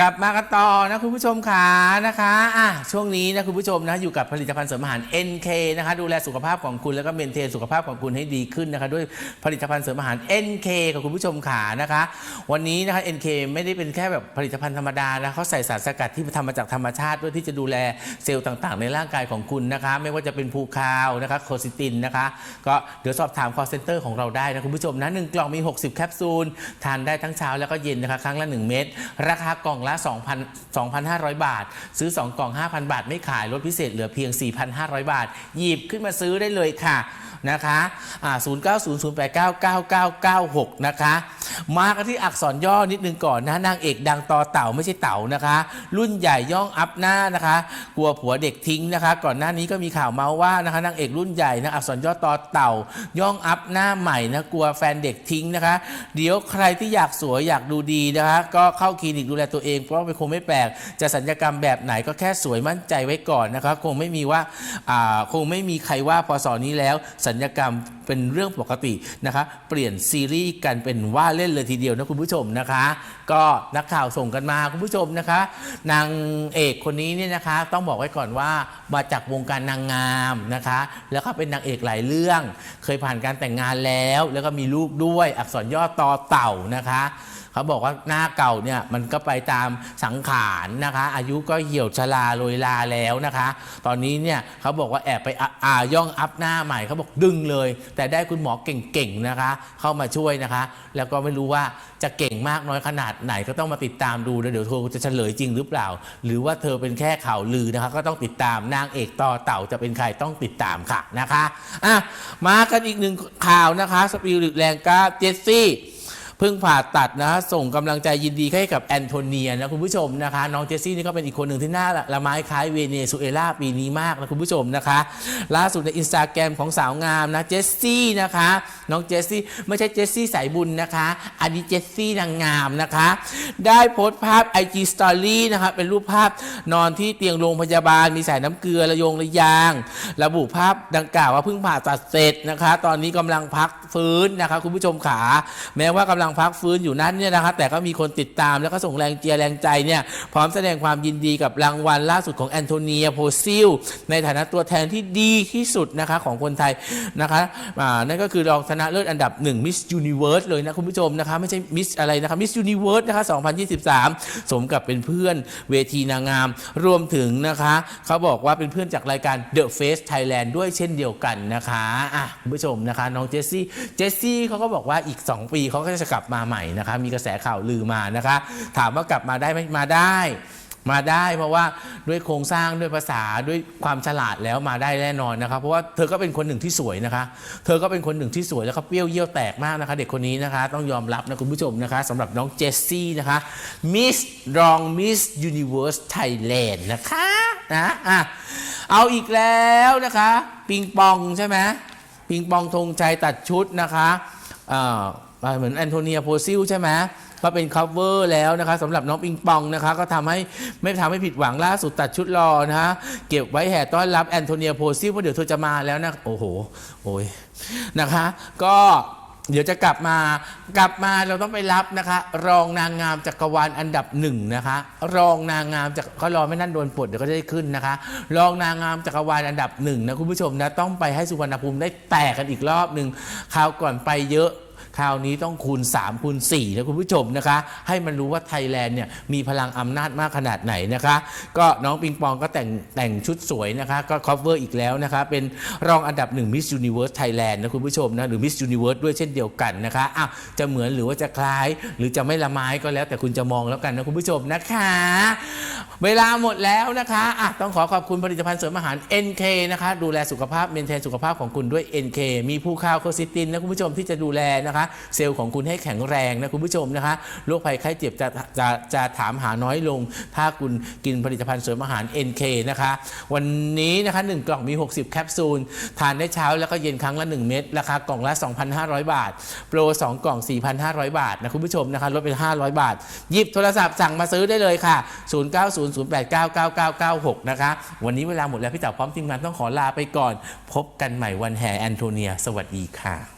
กลับมากันต่อนะคุณผู้ชมขานะคะอะช่วงนี้นะคุณผู้ชมนะอยู่กับผลิตภัณฑ์เสริมอาหาร NK นะคะดูแลสุขภาพของคุณแล้วก็เมนเทนสุขภาพของคุณให้ดีขึ้นนะคะด้วยผลิตภัณฑ์เสริมอาหาร NK กับคุณผู้ชมขานะคะ วันนี้นะคะ NK ไม่ได้เป็นแค่แบบผลิตภัณฑ์ธรรมดานะเขาใส่สารสกัดที่ทำมาจากธรรมชาติด้วยที่จะดูแลเซลล์ต่างๆ ในร่างกายของคุณนะคะ ไม่ว่าจะเป็นภูคาวนะคะโคซิตินนะคะ ก็เดี๋ยวสอบถาม call center ของเราได้นะคุณผู้ชมนะหนึ่งกล่องมี 60 แคปซูลทานได้ทั้งเช้าแล้วก็เย็นนะคะครั้งละ 1 เม็ดราคากล่องละ 2,000 2,500 บาท ซื้อ 2 กล่อง 5,000 บาท ไม่ขายลดพิเศษเหลือเพียง 4,500 บาท หยิบขึ้นมาซื้อได้เลยค่ะนะคะอ่า0900899996 นะคะ มากันที่อักษรย่อนิดนึงก่อนนะนางเอกดังต่อเต่าไม่ใช่เต่านะคะ รุ่นใหญ่ย่องอัพหน้านะคะ กลัวผัวเด็กทิ้งนะคะ ก่อนหน้านี้ก็มีข่าวเมาว่านะคะนางเอกรุ่นใหญ่นะอักษรย่อต่อเต่า ย่องอัพหน้าใหม่นะกลัวแฟนเด็กทิ้งนะคะ เดี๋ยวใครที่อยากสวยอยากดูดีนะคะ ก็เข้าคลินิกดูแลตัวเองเพราะว่าเป็นคงไม่แปลก จะสัญญกรรมแบบไหนก็แค่สวยมั่นใจไว้ก่อนนะคะคงไม่มีว่าอ่าคงไม่มีใครว่าพอสอนี้แล้ว สัญญกรรมเป็นเรื่องปกตินะคะเปลี่ยนซีรีส์กันเป็นว่าเล่นเลยทีเดียวนะคุณผู้ชมนะคะ ก็นักข่าวส่งกันมาคุณผู้ชมนะคะ นางเอกคนนี้เนี่ยนะคะ ต้องบอกไว้ก่อนว่ามาจากวงการนางงามนะคะ แล้วก็เป็นนางเอกหลายเรื่อง เคยผ่านการแต่งงานแล้ว แล้วก็มีลูกด้วยอักษรย่อตอเต่านะคะ เขาบอกว่าหน้าเก่าเนี่ยมันก็ไปตามสังขารนะคะ อายุก็เหี่ยวชราโรยลาแล้วนะคะ ตอนนี้เนี่ยเขาบอกว่าแอบไปอ่าย่องอัพหน้าใหม่เขาบอกดึงเลย แต่ได้คุณหมอเก่งๆนะคะ เข้ามาช่วยนะคะ แล้วก็ไม่รู้ว่าจะเก่งมากน้อยขนาดไหนก็ต้องมาติดตามดูนะเดี๋ยวเธอจะเฉลยจริงหรือเปล่า หรือว่าเธอเป็นแค่ข่าวลือนะคะ ก็ต้องติดตามนางเอกต่อเต่าจะเป็นใครต้องติดตามค่ะนะคะอะมากันอีกหนึ่งข่าวนะคะสปิริตแรงกาเจสซี่ เพิ่งผ่าตัดนะส่งกำลังใจยินดีให้กับแอนโทเนียนะคุณผู้ชมนะคะ น้องเจสซี่นี่ก็เป็นอีกคนหนึ่งที่น่าละไม้คล้ายเวเนซุเอลาปีนี้มากนะคุณผู้ชมนะคะ ล่าสุดในอินสตาแกรมของสาวงามนะเจสซี่นะคะ น้องเจสซี่ไม่ใช่เจสซี่สายบุญนะคะ อันนี้เจสซี่นางงามนะคะ ได้โพสต์ภาพ IG Story นะคะเป็นรูปภาพนอนที่เตียงโรงพยาบาลมีสายน้ำเกลือระยงระยาง ระบุภาพดังกล่าวว่าเพิ่งผ่าตัดเสร็จนะคะ ตอนนี้กำลังพักฟื้นนะคะ คุณผู้ชมขาแม้ว่ากำลังพักฟื้นอยู่นั้นเนี่ยนะคะแต่ก็มีคนติดตามแล้วก็ส่งแรงเจียร์แรงใจเนี่ยพร้อมแสดงความยินดีกับรางวัลล่าสุดของแอนโทเนียโพซิลในฐานะตัวแทนที่ดีที่สุดนะคะของคนไทยนะคะอ่านั่นก็คือรองชนะเลิศอันดับ1 Miss Universe เลยนะคุณผู้ชมนะคะไม่ใช่ Miss อะไรนะคะ Miss Universe นะคะ2023 สมกับเป็นเพื่อนเวทีนางงาม รวมถึงนะคะเขาบอกว่าเป็นเพื่อนจากรายการ The Face Thailand ด้วยเช่นเดียวกันนะคะอะคุณผู้ชมนะคะน้องเจสซี่เจสซี่เขาก็บอกว่าอีก 2 ปีเขาก็จะกลับับมาใหม่นะคะ มีกระแสข่าวลือมานะคะ ถามว่ากลับมาได้ไหมมาได้ มาได้เพราะว่าด้วยโครงสร้างด้วยภาษาด้วยความฉลาดแล้วมาได้แน่นอนนะคะเพราะว่าเธอก็เป็นคนหนึ่งที่สวยนะคะ เธอก็เป็นคนหนึ่งที่สวยแล้วก็เปรี้ยวเยี่ยวแตกมากนะคะ เด็กคนนี้นะคะ ต้องยอมรับนะคุณผู้ชมนะคะสำหรับน้องเจสซี่นะคะ Miss รอง Miss Universe Thailand นะคะนะอะเอาอีกแล้วนะคะ ปิงปองใช่ไหมปิงปองธงชัยตัดชุดนะคะอ่า เหมือนแอนโทเนียโพซิลใช่ไหมก็เป็น cover แล้วนะคะสำหรับน้องปิงปองนะคะ ก็ทำให้ไม่ทำให้ผิดหวังล่าสุดตัดชุดรอนะฮะเก็บไว้แห่ต้อนรับแอนโทเนียโพซิลเพราะเดี๋ยวเธอจะมาแล้วนะโอ้โหโอ้ยนะคะ ก็เดี๋ยวจะกลับมากลับมาเราต้องไปรับนะคะ รองนางงามจักรวาลอันดับหนึ่งนะคะ รองนางงามจากเขารอไม่นั่นโดนปลดเดี๋ยวก็จะได้ขึ้นนะคะ รองนางงามจักรวาลอันดับหนึ่งนะคุณผู้ชมนะต้องไปให้สุวรรณภูมิได้แตกกันอีกรอบหนึ่งคราวก่อนไปเยอะ คราวนี้ต้องคูณ 3 คูณ4นะคุณผู้ชมนะคะ ให้มันรู้ว่าไทยแลนด์เนี่ยมีพลังอำนาจมากขนาดไหนนะคะ ก็น้องปิงปองก็แต่งแต่งชุดสวยนะคะ ก็ cover อีกแล้วนะคะ เป็นรองอันดับ1 Miss Universe Thailand นะคุณผู้ชมนะหรือ Miss Universe ด้วยเช่นเดียวกันนะคะอ้าวจะเหมือนหรือว่าจะคล้าย หรือจะไม่ละไม้ก็แล้วแต่คุณจะมองแล้วกันนะคุณผู้ชมนะคะ เวลาหมดแล้วนะคะอะต้องขอขอบคุณผลิตภัณฑ์เสริมอาหาร NK นะคะ ดูแลสุขภาพเมนเทนสุขภาพของคุณด้วย NK มีผู้ข้าวโคซิตินนะคุณผู้ชมที่จะดูแลนะคะ เซลล์ของคุณให้แข็งแรงนะคุณผู้ชมนะคะโรคภัยไข้เจ็บจะจะจะถามหาน้อยลง ถ้าคุณกินผลิตภัณฑ์เสริมอาหาร NK นะคะ วันนี้นะคะ1กล่องมี 60 แคปซูล ทานได้เช้าแล้วก็เย็นครั้งละ 1 เม็ดราคากล่องละ 2,500 บาท โปร 2 กล่อง 4,500 บาทนะคุณผู้ชมนะคะลดเป็น 500 บาท หยิบโทรศัพท์สั่งมาซื้อได้เลยค่ะ 0900899996 นะคะ วันนี้เวลาหมดแล้วพี่เต๋าพร้อมทีมงานต้องขอลาไปก่อน พบกันใหม่วันแห่แอนโทเนีย สวัสดีค่ะ